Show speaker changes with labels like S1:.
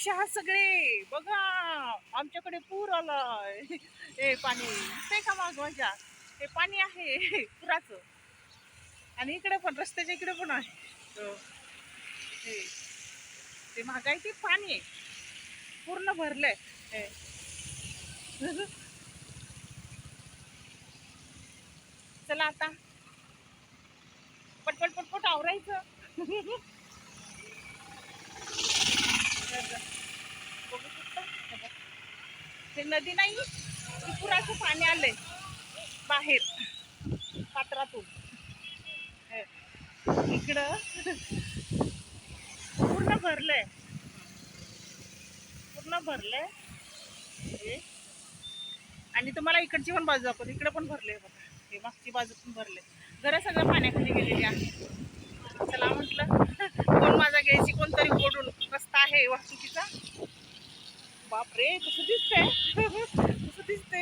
S1: कसे आहात सगळे. बघा आमच्याकडे पूर आलाय. हे पाणी. ते का माग माझ्या हे पाणी आहे. पुराचं. आणि इकडे पण रस्त्याच्या इकडे पण आहे. हो. ते महागाई ते पाणी आहे. पूर्ण भरलंय. हे. चला आता. पटपट पटपट आवरायचं बघू शकता? हे बघ. ते नदी नाही की पुराचं पाणी आलंय. बाहेर पात्रातून. हे. इकडं पूर्ण भरलंय. पूर्ण भरलंय. हे. आणि तुम्हाला इकडची पण बाजू दाखवते. इकडं पण भरले बघा. हे मागची बाजू पण भरले घरं सगळं पाण्याखाली गेलेली आहे. चला म्हटलं कोण माझा घ्यायची कोणतरी ओढून रस्ता आहे वाहतुकीचा? बापरे कसं दिसतंय कसं दिसतंय